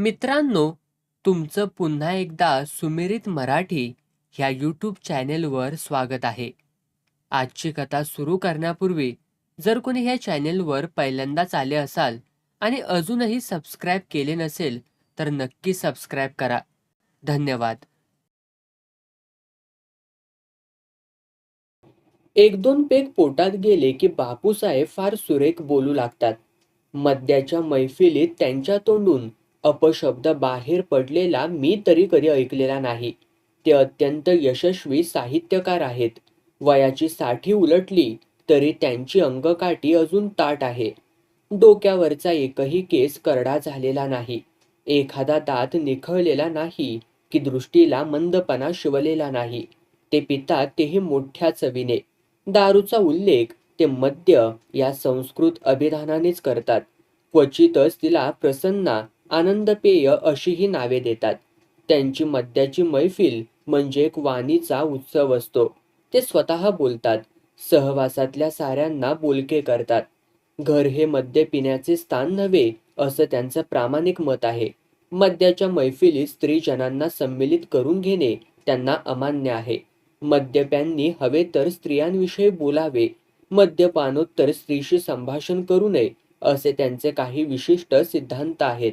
मित्रांनो तुमचं पुन्हा एकदा सुमिरित मराठी ह्या यूट्यूब चॅनेलवर स्वागत आहे. आजची कथा सुरू करण्यापूर्वी जर कोणी ह्या चॅनेलवर पहिल्यांदाच आले असाल आणि अजूनही सबस्क्राईब केले नसेल तर नक्की सबस्क्राईब करा. धन्यवाद. एक दोन पेग पोटात गेले की बापूसाहेब फार सुरेख बोलू लागतात. मद्याच्या मैफिलीत त्यांच्या तोंडून अपशब्द बाहेर पडलेला मी तरी कधी ऐकलेला नाही. ते अत्यंत यशस्वी साहित्यकार आहेत. वयाची साठी उलटली तरी त्यांची अंगकाठी अजून ताट आहे. डोक्यावरचा एकही केस करडा झालेला नाही. एखादा दात निखळलेला नाही की दृष्टीला मंदपणा शिवलेला नाही. ते पितात तेही मोठ्या चवीने. दारूचा उल्लेख ते मद्य या संस्कृत अभिधानानेच करतात. क्वचितच तिला प्रसन्ना आनंदपेय अशीही नावे देतात. त्यांची मद्याची मैफिल म्हणजे एक वाणीचा उत्सव असतो. ते स्वतः बोलतात. सहवासातल्या साऱ्यांना बोलके करतात. घर हे मद्य पिण्याचे स्थान नव्हे असं त्यांचं प्रामाणिक मत आहे. मद्याच्या मैफिलीत स्त्रीजनांना संमिलित करून घेणे त्यांना अमान्य आहे. मद्यप्यांनी हवे तर स्त्रियांविषयी बोलावे मद्यपानोत्तर स्त्रीशी संभाषण करू नये असे त्यांचे काही विशिष्ट सिद्धांत आहेत.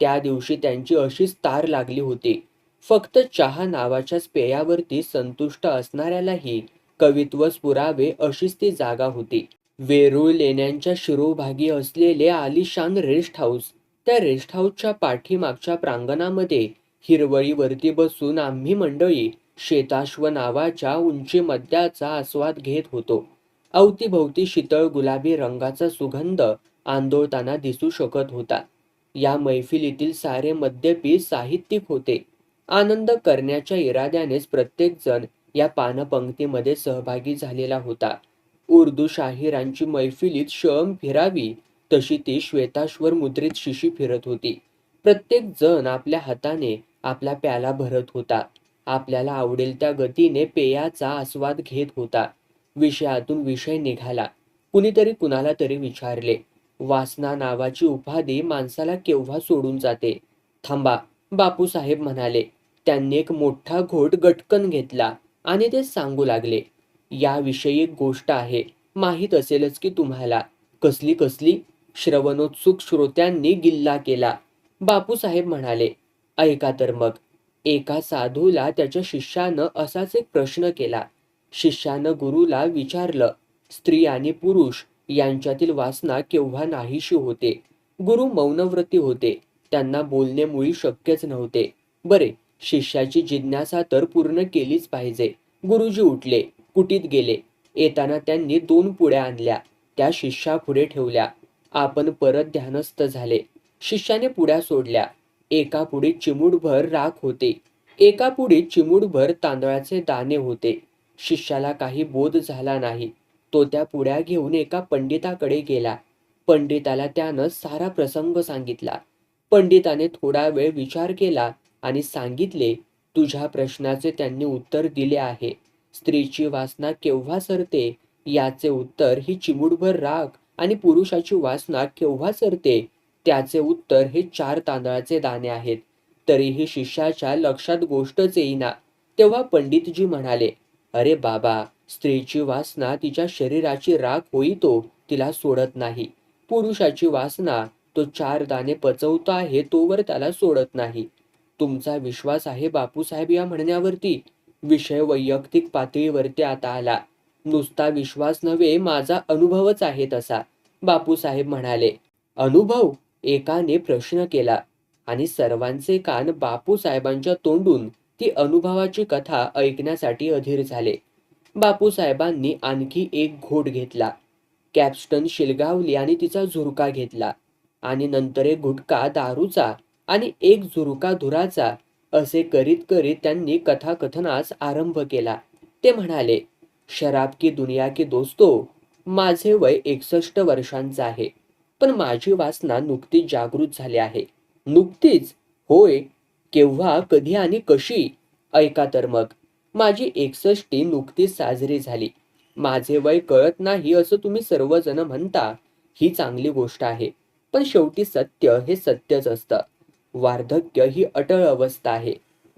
त्या दिवशी त्यांची अशीच तार लागली होती. फक्त चहा नावाच्याच पेयावरती संतुष्ट असणाऱ्यालाही कवित्व पुरावे अशीच ती जागा होती. वेरूळ लेण्यांच्या शिरोभागी असलेले आलिशान रेस्ट हाऊस त्या रेस्ट हाऊसच्या पाठीमागच्या प्रांगणामध्ये हिरवळीवरती बसून आम्ही मंडळी शेताश्व नावाच्या उंची मद्याचा आस्वाद घेत होतो. अवतीभोवती शीतळ गुलाबी रंगाचा सुगंध आंदोळताना दिसू शकत होता. या मैफिलीतील सारे मद्यपी साहित्यिक होते. आनंद करण्याच्या इराद्यानेच प्रत्येक जण या पानपंक्तीमध्ये सहभागी झालेला होता. उर्दू शाहिरांची मैफिलीत शम फिरावी तशी ती श्वेताश्वर मुद्रित शिशी फिरत होती. प्रत्येक जण आपल्या हाताने आपला प्याला भरत होता. आपल्याला आवडेल त्या गतीने पेयाचा आस्वाद घेत होता. विषयातून विषय निघाला. कुणीतरी कुणाला तरी विचारले वासना नावाची उपाधी माणसाला केव्हा सोडून जाते? थांबा बापूसाहेब म्हणाले. त्यांनी एक मोठा घोट गटकन घेतला आणि ते सांगू लागले याविषयी एक गोष्ट आहे माहीत असेलच की तुम्हाला. कसली कसली? श्रवणोत्सुक श्रोत्यांनी गिल्ला केला. बापूसाहेब म्हणाले ऐका तर मग. एका साधूला त्याच्या शिष्यानं असाच एक प्रश्न केला. शिष्यानं गुरुला विचारलं स्त्री आणि पुरुष यांच्यातील वासना केव्हा नाहीशी होते? गुरु मौनव्रती होते. त्यांना बोलणे मुळी शक्यच नव्हते. बरे शिष्याची जिज्ञासा तर पूर्ण केलीच पाहिजे. गुरुजी उठले कुटीत गेले. येताना त्यांनी दोन पुड्या आणल्या. त्या शिष्यापुढे ठेवल्या. आपण परत ध्यानस्थ झाले. शिष्याने पुड्या सोडल्या. एका पुढीत चिमुडभर राख होते. एका पुढीत चिमुडभर तांदळाचे दाणे होते. शिष्याला काही बोध झाला नाही. तो त्या पुड्या घेऊन एका पंडिताकडे गेला. पंडिताला त्यानं सारा प्रसंग सांगितला. पंडिताने थोडा वेळ विचार केला आणि सांगितले तुझ्या प्रश्नाचे त्यांनी उत्तर दिले आहे. स्त्रीची वासना केव्हा सरते? याचे उत्तर ही चिमुडभर राग आणि पुरुषाची वासना केव्हा सरते? त्याचे उत्तर हे चार तांदळाचे दाणे आहेत. तरीही शिष्याच्या लक्षात गोष्टच येईना तेव्हा पंडितजी म्हणाले अरे बाबा स्त्रीची वासना तिच्या शरीराची राख होईतो तिला सोडत नाही. पुरुषाची वासना तो चार दाणे पचवतो आहे तोवर त्याला सोडत नाही. तुमचा विश्वास आहे बापूसाहेब या म्हणण्यावरती? विषय वैयक्तिक पातळीवरती आता आला. नुसता विश्वास नव्हे माझा अनुभवच आहे तसा बापूसाहेब म्हणाले. अनुभव? एकाने प्रश्न केला. आणि सर्वांचे कान बापूसाहेबांच्या तोंडून ती अनुभवाची कथा ऐकण्यासाठी अधीर झाले. बापूसाहेबांनी आणखी एक घोट घेतला. कॅप्स्टन शिलगावली आणि तिचा झुरका घेतला. आणि नंतर एक गुटका दारूचा आणि एक झुरका धुराचा असे करीत करीत त्यांनी कथाकथनास आरंभ केला. ते म्हणाले शराब की दुनिया की दोस्तो माझे वय एकसष्ट वर्षांचं आहे. पण माझी वासना नुकतीच जागृत झाली आहे. नुकतीच? होय. केव्हा कधी आणि कशी? ऐका तर मग. माझी एकसष्टी नुकतीच साजरी झाली. माझे वय कळत नाही असं तुम्ही सर्वजण म्हणता ही चांगली गोष्ट आहे. पण शेवटी सत्य हे सत्यच असतं. वार्धक्य ही अटळ अवस्था आहे.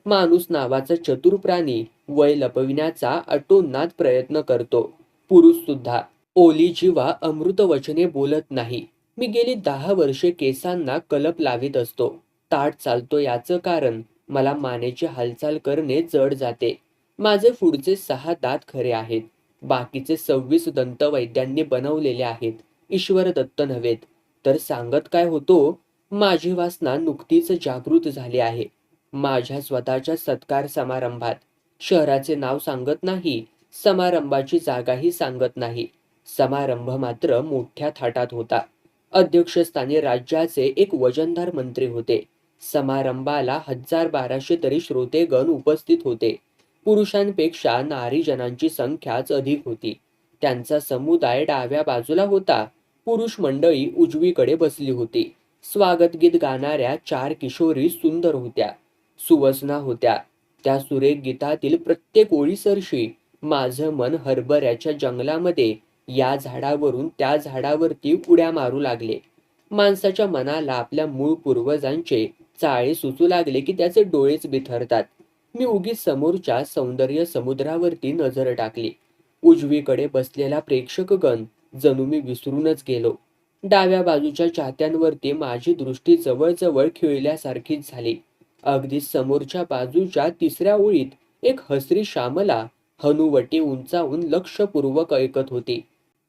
माणूस नावाचा चतुर प्राणी वय लपविण्याचा अटोनात प्रयत्न करतो. पुरुष सुद्धा. ओली जीवा अमृत वचने बोलत नाही. मी गेली दहा वर्षे केसांना कलप लावित असतो. ताट चालतो याचं कारण मला मानेची हालचाल करणे जड जाते. माझे पुढचे सहा दात खरे आहेत. बाकीचे सव्वीस दंत वैद्यांनी बनवलेले आहेत. ईश्वर दत्त नव्हेत. तर सांगत काय होतो? माझी वासना नुकतीच जागृत झाली आहे. माझ्या स्वतःच्या सत्कार समारंभात. शहराचे नाव सांगत नाही. समारंभाची जागाही सांगत नाही. समारंभ मात्र मोठ्या थाटात होता. अध्यक्षस्थानी राज्याचे एक वजनदार मंत्री होते. समारंभाला हजार बाराशे तरी श्रोतेगण उपस्थित होते. पुरुषांपेक्षा नारीजनांची संख्याच अधिक होती. त्यांचा समुदाय डाव्या बाजूला होता. पुरुष मंडळी उजवीकडे बसली होती. स्वागत गीत गाणाऱ्या चार किशोरी सुंदर होत्या. सुवसना होत्या. त्या सुरेख गीतातील प्रत्येक ओळीसरशी माझं मन हरभऱ्याच्या जंगलामध्ये या झाडावरून त्या झाडावरती उड्या मारू लागले. माणसाच्या मनाला आपल्या मूळ पूर्वजांचे चाळे सुचू लागले की त्याचे डोळेच बिथरतात. मी उगीच समोरच्या सौंदर्य समुद्रावरती नजर टाकली. उजवीकडे बसलेला प्रेक्षकगण जणू मी विसरूनच गेलो. डाव्या बाजूच्या चाहत्यांवरती माझी दृष्टी जवळजवळ खिळल्यासारखीच झाली. अगदी समोरच्या बाजूच्या तिसऱ्या ओळीत एक हसरी श्यामला हनुवटी उंचावून लक्षपूर्वक ऐकत होती.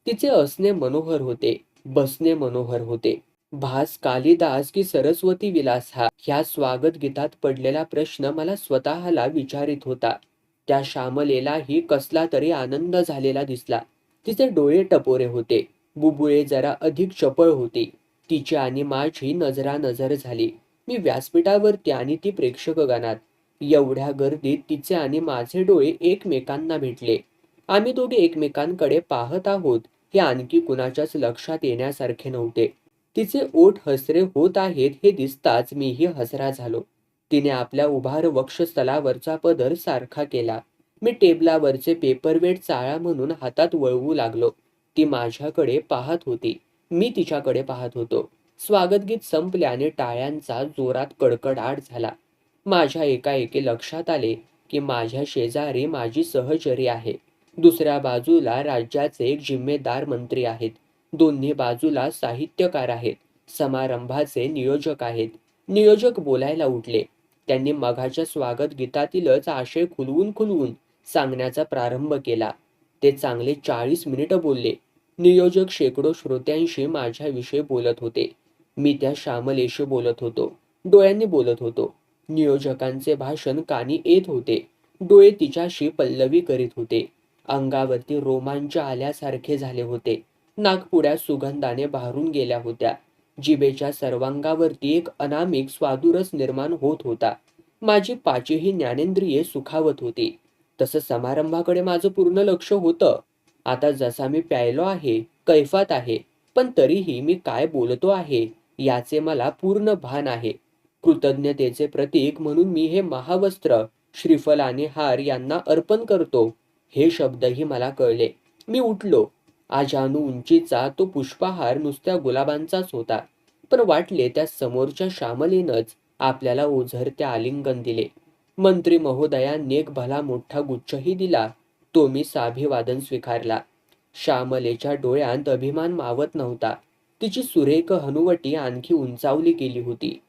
तिचे असणे मनोहर होते बसणे मनोहर होते. भास कालिदास की सरस्वती विलास हा ह्या स्वागत गीतात पडलेला प्रश्न मला स्वतःला विचारित होता. त्या श्यामलेलाही कसला तरी आनंद झालेला दिसला. तिचे डोळे टपोरे होते. बुबुळे जरा अधिक चपळ होती. तिची आणि माझी नजरानजर झाली. मी व्यासपीठावरती आणि ती प्रेक्षकगणात. एवढ्या गर्दीत तिचे आणि माझे डोळे एकमेकांना भेटले. आम्ही दोघे एकमेकांकडे पाहत आहोत. हे आणखी कुणाच्याच लक्षात येण्यासारखे नव्हते. तिचे ओठ हसरे होत आहेत हे दिसताच मीही हसरा झालो. तिने आपल्या उभार वक्षस्थलावरचा पदर सारखा केला. मी टेबलावरचे पेपरवेट चाळा म्हणून हातात वळवू लागलो. ती माझ्याकडे पाहत होती. मी तिच्याकडे पाहत होतो. स्वागत गीत संपल्याने टाळ्यांचा जोरात कडकडाट झाला. माझ्या एकाएकी लक्षात आले की माझ्या शेजारी माझी सहचरी आहे. दुसऱ्या बाजूला राज्याचे एक जिम्मेदार मंत्री आहेत. दोन्ही बाजूला साहित्यकार आहेत. समारंभाचे नियोजक आहेत. नियोजक बोलायला उठले. त्यांनी मघाच्या स्वागत गीतातीलच आशय खुलवून खुलवून सांगण्याचा प्रारंभ केला. ते चांगले चाळीस मिनिटं बोलले. नियोजक शेकडो श्रोत्यांशी माझ्याविषयी बोलत होते. मी त्या श्यामलेशी बोलत होतो. डोळ्यांनी बोलत होतो. नियोजकांचे भाषण कानी येत होते. डोळे तिच्याशी पल्लवी करीत होते. अंगावरती रोमांच आल्यासारखे झाले होते. नागपुड्या सुगंधाने भारून गेल्या होत्या. जिबेच्या सर्वांगावरती एक अनामिक स्वादुरस निर्माण होत होता. माझी पाचही ज्ञानेंद्रिये सुखावत होती. तसं समारंभाकडे माझं पूर्ण लक्ष होतं. आता जसा मी प्यायलो आहे कैफात आहे पण तरीही मी काय बोलतो आहे याचे मला पूर्ण भान आहे. कृतज्ञतेचे प्रतीक म्हणून मी हे महावस्त्र श्रीफल आणि हार यांना अर्पण करतो हे शब्दही मला कळले. मी उठलो आजानू उंचीचा तो पुष्पहार नुसत्या गुलाबांचाच होता. पण वाटले त्या समोरच्या श्यामलेनच आपल्याला ओझरत्या आलिंगन दिले. मंत्री महोदयांनी एक भला मोठा गुच्छही दिला तो मी साभिवादन स्वीकारला. श्यामलेच्या डोळ्यांत अभिमान मावत नव्हता. तिची सुरेख हनुवटी आणखी उंचावली गेली होती.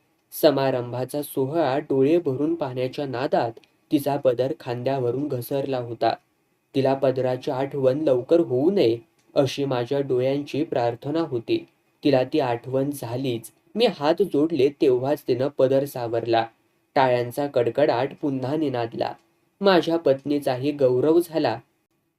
समारंभाचा सोहळा डोळे भरून पाहण्याच्या नादात तिचा पदर खांद्यावरून घसरला होता. तिला पदराची आठवण लवकर होऊ नये अशी माझ्या डोळ्यांची प्रार्थना होती. तिला ती आठवण झालीच. मी हात जोडले तेव्हाच तिनं पदर सावरला. टाळ्यांचा कडकडाट पुन्हा निनादला. माझ्या पत्नीचाही गौरव झाला.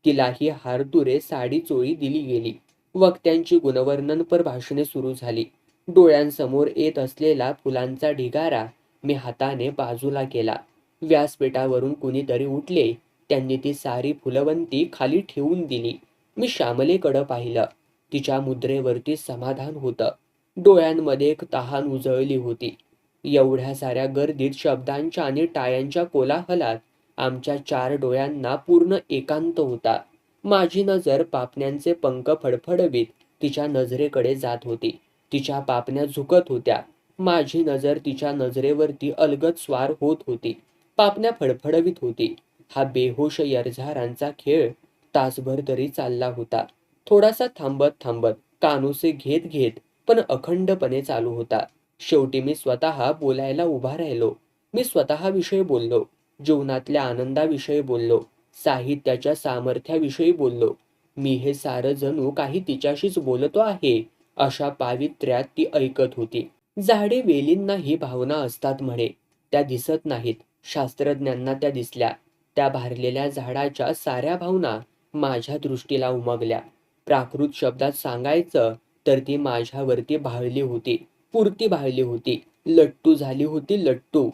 तिलाही हारतुरे साडी चोळी दिली गेली. वक्त्यांची गुणवर्णनपर भाषणे सुरू झाली. डोळ्यांसमोर येत असलेला फुलांचा ढिगारा मी हाताने बाजूला केला. व्यासपीठावरून कुणीतरी उठले. त्यांनी ती सारी फुलवंती खाली ठेवून दिली. मी श्यामलेकडं पाहिलं. तिच्या मुद्रेवरती समाधान होतं. डोळ्यांमध्ये एक तहान उजळली होती. एवढ्या साऱ्या गर्दीत शब्दांच्या आणि टाळ्यांच्या कोलाहलात आमच्या चार डोळ्यांना पूर्ण एकांत होता. माझी नजर पापण्यांचे पंख फडफडवीत तिच्या नजरेकडे जात होती. तिच्या पापण्या झुकत होत्या. माझी नजर तिच्या नजरेवरती अलगद स्वार होत होती. पापण्या फडफडवीत होती. हा बेहोश यरझारांचा खेळ तासभर तरी चालला होता. थोडासा थांबत थांबत कानुसे घेत घेत पण अखंडपणे चालू होता. शेवटी मी स्वतः बोलायला उभा राहिलो. मी स्वतःविषयी बोललो. जीवनातल्या आनंदाविषयी बोललो. साहित्याच्या सामर्थ्याविषयी बोललो. मी हे सारं जणू काही तिच्याशीच बोलतो आहे अशा पावित्र्यात ती ऐकत होती. झाडे वेलींनाही भावना असतात म्हणे. त्या दिसत नाहीत. शास्त्रज्ञांना त्या दिसल्या. त्या भारलेल्या झाडाच्या साऱ्या भावना माझ्या दृष्टीला उमगल्या. प्राकृत शब्दात सांगायचं तर ती माझ्यावरती भाळली होती. पुरती भाळली होती. लट्टू झाली होती लट्टू.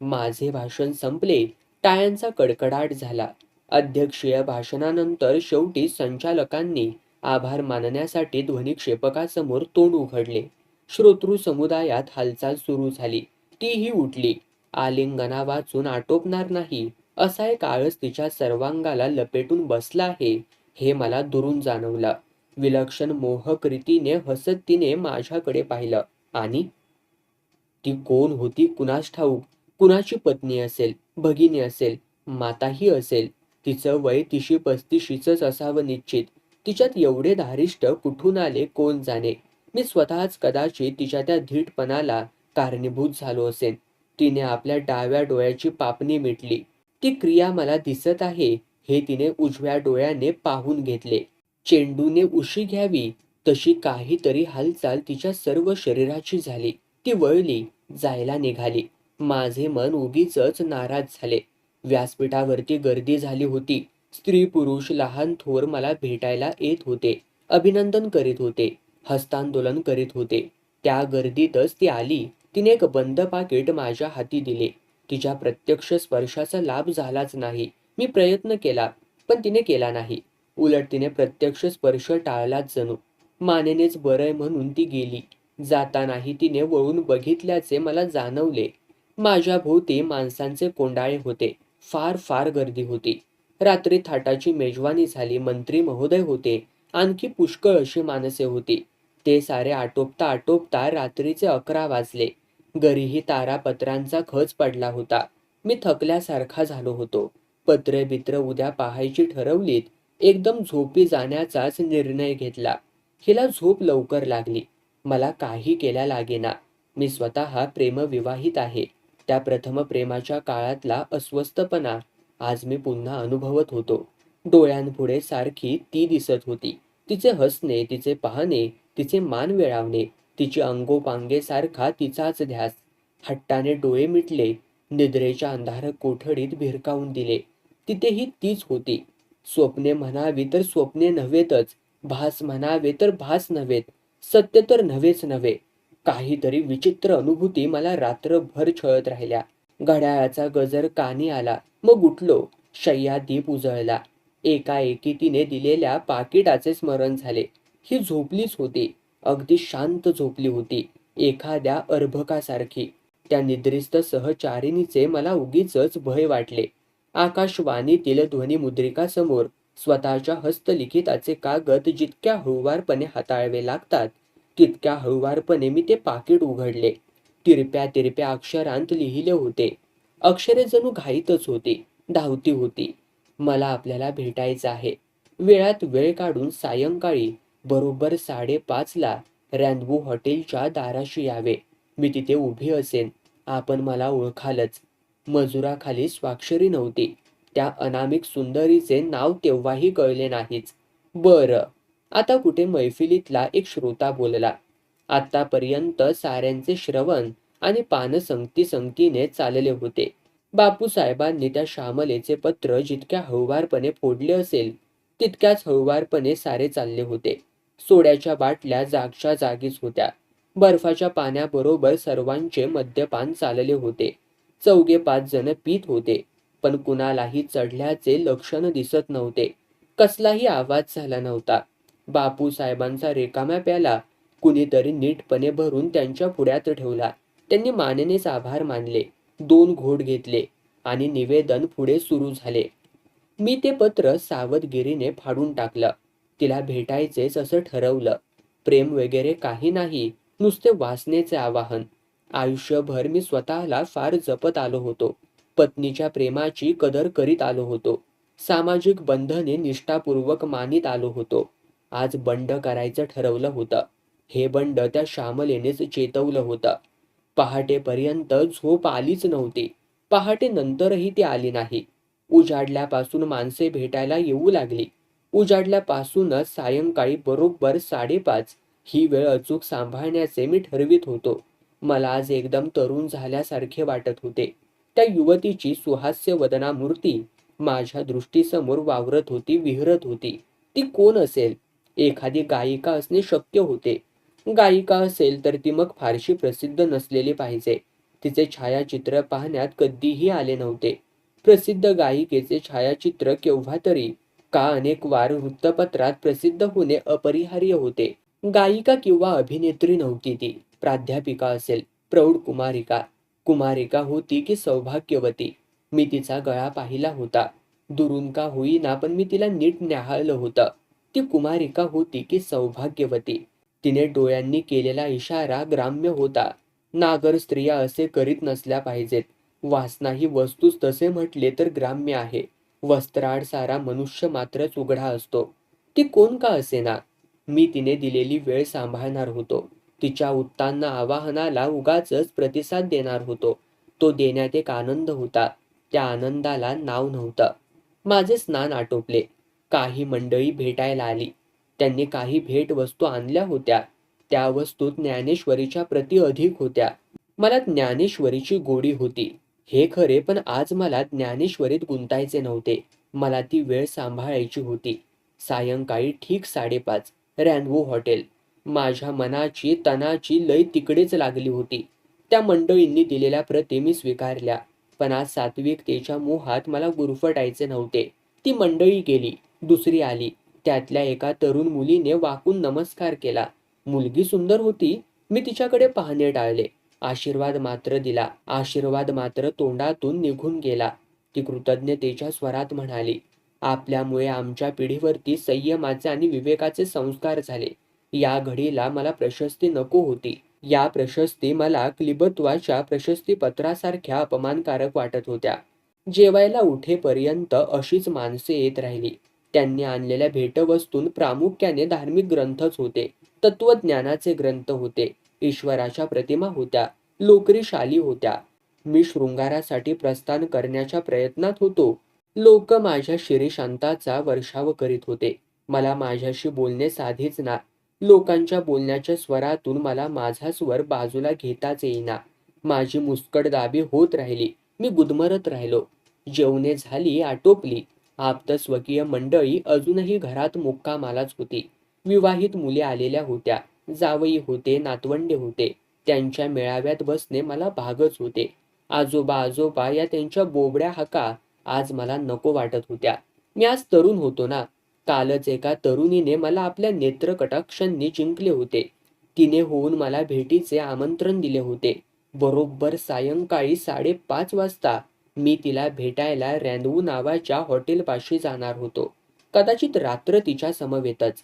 माझे भाषण संपले. टाळ्यांचा कडकडाट झाला. अध्यक्षीय भाषणानंतर शेवटी संचालकांनी आभार मानण्यासाठी ध्वनिक्षेपकासमोर तोंड उघडले. श्रोतृ समुदायात हालचाल सुरू झाली. तीही उठली. आलिंगना वाचून आटोपणार नाही. असा एक आळस तिच्या सर्वांगाला लपेटून बसला आहे. हे मला दुरून जाणवलं. विलक्षण मोहक रीतीने हसत तिने माझ्याकडे पाहिलं. आणि? ती कोण होती? कुणास ठाऊक? कुणाची पत्नी असेल? भगिनी असेल? माताही असेल? तिचं वय तिशी पस्तीशीच असावं निश्चित. तिच्यात एवढे धारिष्ट कुठून आले? कोण जाणे? मी स्वतःच कदाचित तिच्या त्या धीटपणाला कारणीभूत झालो असेन. तिने आपल्या डाव्या डोळ्याची पापणी मिटली. ती क्रिया मला दिसत आहे हे तिने उजव्या डोळ्याने पाहून घेतले. चेंडूने उशी घ्यावी तशी काहीतरी हालचाल तिच्या सर्व शरीराची झाली. ती वळली जायला निघाली. माझे मन उगीच नाराज झाले. व्यासपीठावरती गर्दी झाली होती. स्त्री पुरुष लहान थोर मला भेटायला येत होते. अभिनंदन करीत होते. हस्तांदोलन करीत होते. त्या गर्दीतच ती आली. तिने एक बंद पाकिट माझ्या हाती दिले. तिच्या प्रत्यक्ष स्पर्शाचा लाभ झालाच नाही. मी प्रयत्न केला पण तिने केला नाही. उलट तिने प्रत्यक्ष स्पर्श टाळलाच जणू. मानेनेच बरंय म्हणून ती गेली. जातानाही तिने वळून बघितल्याचे मला जाणवले. माझ्या भोवती माणसांचे कोंडाळे होते. फार फार गर्दी होती. रात्री थाटाची मेजवानी झाली मंत्री महोदय होते. आणखी पुष्कळ अशी माणसे होती. ते सारे आटोपता आटोपता रात्रीचे अकरा वाजले. घरीही तारापत्रांचा खच पडला होता. मी थकल्यासारखा झालो होतो. पत्र बित्र उद्या पाहायची ठरवलीत. एकदम झोपी जाण्याचाच निर्णय घेतला. हिला झोप लवकर लागली. मला काही केल्या लागेना. मी स्वतः प्रेमविवाहित आहे. त्या प्रथम प्रेमाच्या काळातला अस्वस्थपणा. आज मी पुन्हा अनुभवत होतो. डोळ्यांपुढे सारखी ती दिसत होती. तिचे हसणे तिचे पाहणे तिचे मान वेळावणे तिची अंगोपांगेसारखा तिचाच ध्यास. हट्टाने डोळे मिटले निद्रेच्या अंधार कोठडीत भिरकावून दिले. तिथेही तीच होती. स्वप्ने म्हणावी तर स्वप्ने नव्हेतच भास म्हणावे तर भास नव्हेत सत्य तर नव्हेच नव्हे. काहीतरी विचित्र अनुभूती मला रात्रभर छळत राहिल्या. घड्याळाचा गजर कानी आला मग उठलो शय्या दीप उजळला. एकाएकी तिने दिलेल्या पाकिटाचे स्मरण झाले. ही झोपलीच होती. अगदी शांत झोपली होती एखाद्या अर्भकासारखी. त्या निद्रिस्त सहचारिणीचे मला उगीच भय वाटले. आकाशवाणीतील ध्वनिमुद्रिका समोर स्वतःच्या हस्तलिखिताचे कागद जितक्या हळुवारपणे हाताळावे लागतात तितक्या हळुवारपणे मी ते पाकिट उघडले. तिरप्या तिरप्या अक्षरांत लिहिले होते. अक्षरे जणू घाईतच होती धावती होती. मला आपल्याला भेटायचं आहे. वेळात वेळ काढून सायंकाळी बरोबर साडेपाचला रॅनबू हॉटेलच्या दाराशी यावे. मी तिथे उभी असेन. आपण मला ओळखालच. मजुराखाली स्वाक्षरी नव्हती. त्या अनामिक सुंदरीचे नाव तेव्हाही कळले नाहीच. बर. आता कुठे मैफिलीतला एक श्रोता बोलला. आतापर्यंत साऱ्यांचे श्रवण आणि पान संगती संगतीने चालले होते. बापूसाहेबांनी त्या श्यामलेचे पत्र जितक्या हळुवारपणे फोडले असेल तितक्याच हळुवारपणे सारे चालले होते. सोड्याच्या बाटल्या जागच्या जागीच होत्या. बर्फाच्या पाण्याबरोबर सर्वांचे मद्यपान चालले होते. चौघे पाच जण पीत होते पण कुणालाही चढल्याचे लक्षण दिसत नव्हते. कसलाही आवाज झाला नव्हता. बापू साहेबांचा रिकाम्या प्याला कुणीतरी नीटपणे भरून त्यांच्या पुढ्यात ठेवला. त्यांनी मानेनेच आभार मानले दोन घोट घेतले आणि निवेदन पुढे सुरू झाले. मी ते पत्र सावधगिरीने फाडून टाकलं. तिला भेटायचेच असं ठरवलं. प्रेम वगैरे काही नाही नुसते वासनेचे आवाहन. आयुष्यभर मी स्वतःला फार जपत आलो होतो. पत्नीच्या प्रेमाची कदर करीत आलो होतो. सामाजिक बंधने निष्ठापूर्वक मानित आलो होतो. आज बंड करायचं ठरवलं होतं. हे बंड त्या श्यामलेनेच चेतवलं होतं. पहाटेपर्यंत झोप आलीच नव्हती. पहाटे नंतरही ती आली नाही. उजाडल्यापासून माणसे भेटायला येऊ लागली. उजाडल्यापासूनच सायंकाळी बरोबर साडेपाच ही वेळ अचूक सांभाळण्याचे मी ठरवित होतो. मला आज एकदम तरुण झाल्यासारखे वाटत होते. त्या युवतीची सुहास्य वदना मूर्ती माझ्या दृष्टीसमोर वावरत होती विहरत होती. ती कोण असेल? एखादी गायिका असणे शक्य होते. गायिका असेल तर ती मग फारशी प्रसिद्ध नसलेली पाहिजे. तिचे छायाचित्र पाहण्यात कधीही आले नव्हते. प्रसिद्ध गायिकेचे छायाचित्र केव्हा तरी का अनेक वार वृत्तपत्रात प्रसिद्ध होणे अपरिहार्य होते. गायिका किंवा अभिनेत्री नव्हती ती. प्राध्यापिका असेल. प्रौढ कुमारिका. कुमारिका होती की सौभाग्यवती. मी तिचा गळा पाहिला होता. दुरून का होईना पण मी तिला नीट न्याहाळलं होतं. ती कुमारिका होती की सौभाग्यवती. तिने डोळ्यांनी केलेला इशारा ग्राम्य होता. नागर स्त्रिया असे करीत नसल्या पाहिजेत. वासना ही वस्तूच तसे म्हटले तर ग्राम्य आहे. वस्त्राड सारा मनुष्य मात्रच उघडा असतो. ती कोण का असेना? मी तिने दिलेली वेळ सांभाळणार होतो. तिच्या उत्तांना आवाहनाला उगाचच प्रतिसाद देणार होतो. तो देण्यात एक आनंद होता. त्या आनंदाला नाव नव्हतं. माझे स्नान आटोपले. काही मंडळी भेटायला आली. त्यांनी काही भेट वस्तू आणल्या होत्या. त्या वस्तू ज्ञानेश्वरीच्या प्रति अधिक होत्या. मला ज्ञानेश्वरीची गोडी होती. हे खरे पण आज मला ज्ञानेश्वरीत गुंतायचे नव्हते. मला ती वेळ सांभाळायची होती. सायंकाळी ठीक साडेपाच रॅनवो हॉटेल. माझ्या मनाची तणाची लय तिकडेच लागली होती. त्या मंडळींनी दिलेल्या प्रती मी स्वीकारल्या. पण आज सात्विकतेच्या मोहात मला गुरफटायचे नव्हते. ती मंडळी गेली दुसरी आली. त्यातल्या एका तरुण मुलीने वाकून नमस्कार केला. मुलगी सुंदर होती? मी तिच्याकडे पाहणे टाळले. आशीर्वाद मात्र दिला. आशीर्वाद मात्र तोंडातून निघून गेला. ती कृतज्ञतेच्या स्वरात म्हणाली आपल्यामुळे आमच्या पिढीवरती संयमाचे आणि विवेकाचे संस्कार झाले. या घडीला मला प्रशस्ती नको होती. या प्रशस्ती मला क्लिबत्वाच्या प्रशस्ती पत्रासारख्या अपमानकारक वाटत होत्या. जेवायला उठेपर्यंत अशीच माणसे येत राहिली. त्यांनी आणलेल्या भेटवस्तून प्रामुख्याने धार्मिक ग्रंथच होते. तत्वज्ञानाचे ग्रंथ होते. ईश्वराच्या प्रतिमा होत्या. लोकरी शाली होत्या. मी शृंगारासाठी प्रस्थान करण्याच्या प्रयत्नात होतो. लोक माझ्या शिरीशांताचा वर्षाव करीत होते. मला माझ्याशी बोलणे साधेच ना. लोकांच्या बोलण्याच्या स्वरातून मला माझा स्वर बाजूला घेताच येईना. माझी मुस्कट दाबी होत राहिली. मी गुदमरत राहिलो. जेवणे झाली आटोपली. आप्त स्वकीय मंडळी अजूनही घरात मुक्कामालाच होती. विवाहित मुले आलेल्या होत्या. जावई होते नातवंडे होते. त्यांच्या मेळाव्यात बसणे मला भागच होते. आजोबा आजोबा या त्यांच्या बोबड्या हाका आज मला नको वाटत होत्या. मी आज तरुण होतो ना. कालच एका तरुणीने मला आपल्या नेत्रकटाक्षांनी जिंकले होते. तिने होऊन मला भेटीचे आमंत्रण दिले होते. बरोबर सायंकाळी साडेपाच वाजता मी तिला भेटायला रॅनवू नावाच्या हॉटेलपाशी जाणार होतो. कदाचित रात्र तिच्या समवेतच.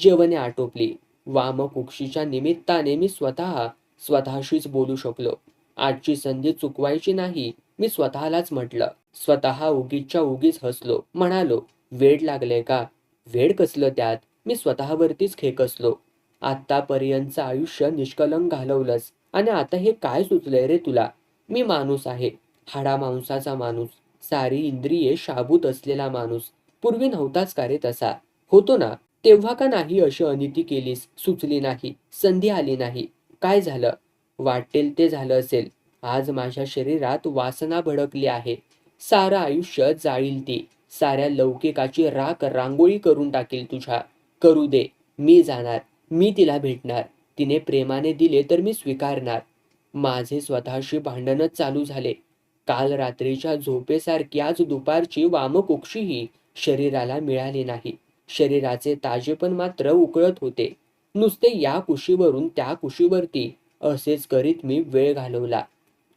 जेवणे आटोपली. वामकुक्षीच्या निमित्ताने मी स्वतः स्वतःशीच बोलू शकलो. आजची संधी चुकवायची नाही मी स्वतःलाच म्हटलं. स्वतः उगीच्या उगीच हसलो. म्हणालो वेड लागले का? वेड कसलं त्यात? मी स्वतःवरतीच खेकसलो. आत्तापर्यंतचं आयुष्य निष्कलंक घालवलंच आणि आता हे काय सुचलंय रे तुला? मी माणूस आहे. हाडा मांसाचा माणूस. सारी इंद्रिये शाबूत असलेला माणूस. पूर्वी नव्हताच का रे तसा? होतो ना? तेव्हा का नाही अशी अनिती केलीस? सुचली नाही. संधी आली नाही. काय झालं? वाटेल ते झालं असेल. आज माझ्या शरीरात वासना भडकली आहे. सारं आयुष्य जाळील ती. साऱ्या लौकिकाची राख रांगोळी करून टाकेल तुझ्या. करू दे. मी जाणार. मी तिला भेटणार. तिने प्रेमाने दिले तर मी स्वीकारणार. माझे स्वतःशी भांडणच चालू झाले. काल रात्रीच्या झोपेसारखी आज दुपारची वामकुक्षीही शरीराला मिळाली नाही. शरीराचे ताजेपण मात्र उकळत होते. नुसते या कुशीवरून त्या कुशीवरती असेच करीत मी वेळ घालवला.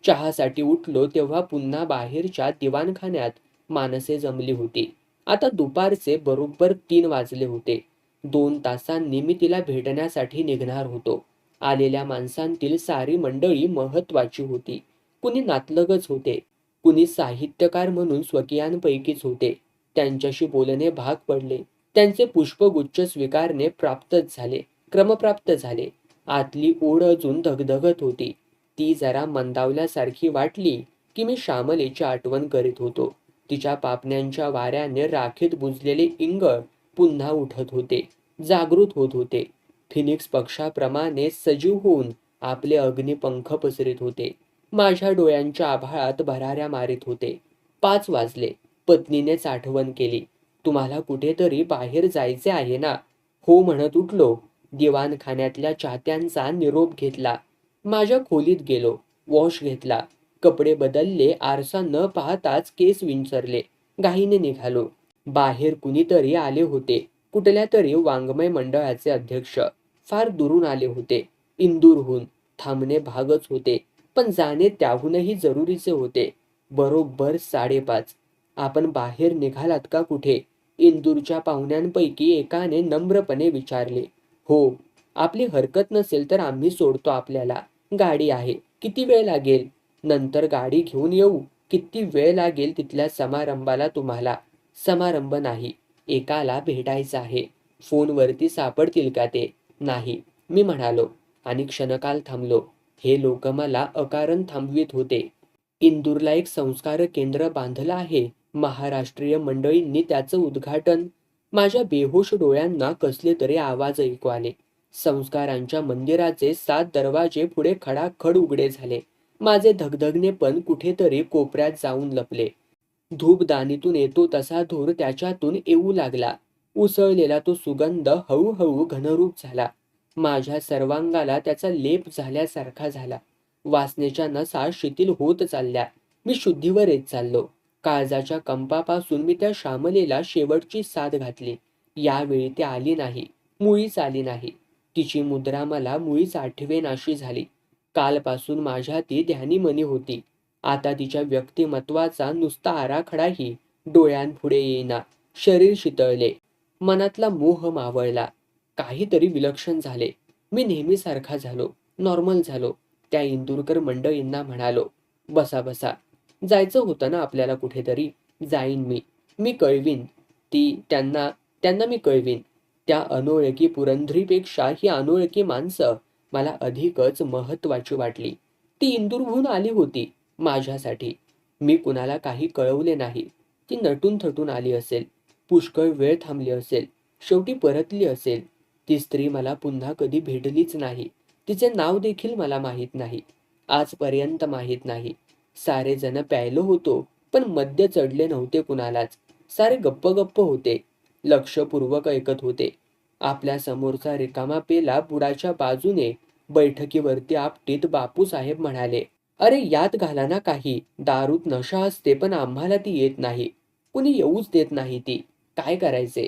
चहासाठी उठलो तेव्हा पुन्हा बाहेरच्या दिवाणखान्यात माणसे जमली होती. आता दुपारचे बरोबर तीन वाजले होते. दोन तासांनी मी तिला भेटण्यासाठी निघणार होतो. आलेल्या माणसांतील सारी मंडळी महत्वाची होती. कुणी नातलगच होते. कुणी साहित्यकार म्हणून स्वकीयांपैकीच होते. त्यांच्याशी बोलणे भाग पडले. त्यांचे पुष्पगुच्छ स्वीकारणे प्राप्तच झाले. क्रमप्राप्त झाले. आतली ओढ अजून धगधगत होती. ती जरा मंदावल्यासारखी वाटली की मी श्यामलेची आठवण करीत होतो. तिच्या पापण्यांच्या वाऱ्याने राखेत बुजलेले इंगळ पुन्हा उठत होते. जागृत होत होते. फिनिक्स पक्षाप्रमाणे सजीव होऊन आपले अग्निपंख पसरत होते. माझ्या डोळ्यांच्या आभाळात भराऱ्या मारित होते. पाच वाजले. पत्नीनेच आठवण केली. तुम्हाला कुठेतरी बाहेर जायचे आहे ना? हो म्हणत उठलो. दिवाणखान्यातल्या चाहत्यांचा निरोप घेतला. माझ्या खोलीत गेलो. वॉश घेतला. कपडे बदलले. आरसा न पाहताच केस विंचरले. घाईने निघालो. बाहेर कुणीतरी आले होते. कुठल्या तरी वाङ्मय मंडळाचे अध्यक्ष. फार दुरून आले होते. इंदूरहून. थांबणे भागच होते. पण जाणे त्याहूनही जरुरीचे होते. बरोबर साडेपाच. आपण बाहेर निघालात का कुठे? इंदूरच्या पाहुण्यांपैकी एकाने नम्रपणे विचारले. हो आपली हरकत नसेल तर आम्ही सोडतो आपल्याला. गाडी आहे. किती वेळ लागेल? नंतर गाडी घेऊन येऊ. किती वेळ लागेल तिथल्या समारंभाला तुम्हाला? समारंभ नाही. एकाला भेटायचं आहे. फोनवरती सापडतील का ते? नाही. मी म्हणालो. आणि क्षणकाल थांबलो. हे लोक मला अकारण थांबवित होते. इंदूरला एक संस्कार केंद्र बांधलं आहे. महाराष्ट्रीय मंडळींनी त्याचं उद्घाटन. माझ्या बेहोश डोळ्यांना कसले तरी आवाज ऐकू आले. संस्कारांच्या मंदिराचे सात दरवाजे पुढे खडाखड उघडे झाले. माझे धगधगणे पण कुठेतरी कोपऱ्यात जाऊन लपले. धूपदानीतून येतो तसा धूर त्याच्यातून येऊ लागला. उसळलेला तो सुगंध हळूहळू घनरूप झाला. माझ्या सर्वांगाला त्याचा लेप झाल्यासारखा झाला. वासनेच्या नसा शिथिल होत चालल्या. मी शुद्धीवर येत चाललो. काळजाच्या कंपापासून मी त्या श्यामलेला शेवटची साथ घातली. यावेळी ती आली नाही. मुळीच आली नाही. तिची मुद्रा मला मुळीच आठवेनाशी झाली. कालपासून माझ्या ती ध्यानीमनी होती. आता तिच्या व्यक्तिमत्वाचा नुसता आराखडाही डोळ्यांपुढे येईना. शरीर शितळले. मनातला मोह मावळला. काहीतरी विलक्षण झाले. मी नेहमीसारखा झालो. नॉर्मल झालो. त्या इंदूरकर मंडळींना म्हणालो बसा बसा. जायचं होतं ना आपल्याला कुठेतरी. जाईन मी. मी कळवीन. ती त्यांना त्यांना मी कळवीन. त्या अनोळखी पुरंधरीपेक्षा ही अनोळखी माणसं मला अधिकच महत्वाची वाटली. ती इंदूरहून आली होती माझ्यासाठी. मी कुणाला काही कळवले नाही. ती नटून थटून आली असेल. पुष्कळ वेळ थांबली असेल. शेवटी परतली असेल. ती स्त्री मला पुन्हा कधी भेटलीच नाही. तिचे नाव देखील मला माहीत नाही. आजपर्यंत माहीत नाही. सारे जण प्यायलो होतो पण मद्य चढले नव्हते कुणालाच. सारे गप्प गप्प होते लक्षपूर्वक ऐकत होते. आपल्या समोरचा रिकामा पेला बुडाच्या बाजूने बैठकीवरती आपटीत बापूसाहेब म्हणाले अरे यात घाला ना काही दारूत नशा असते पण आम्हाला ती येत नाही. कुणी येऊच देत नाही ती. काय करायचे?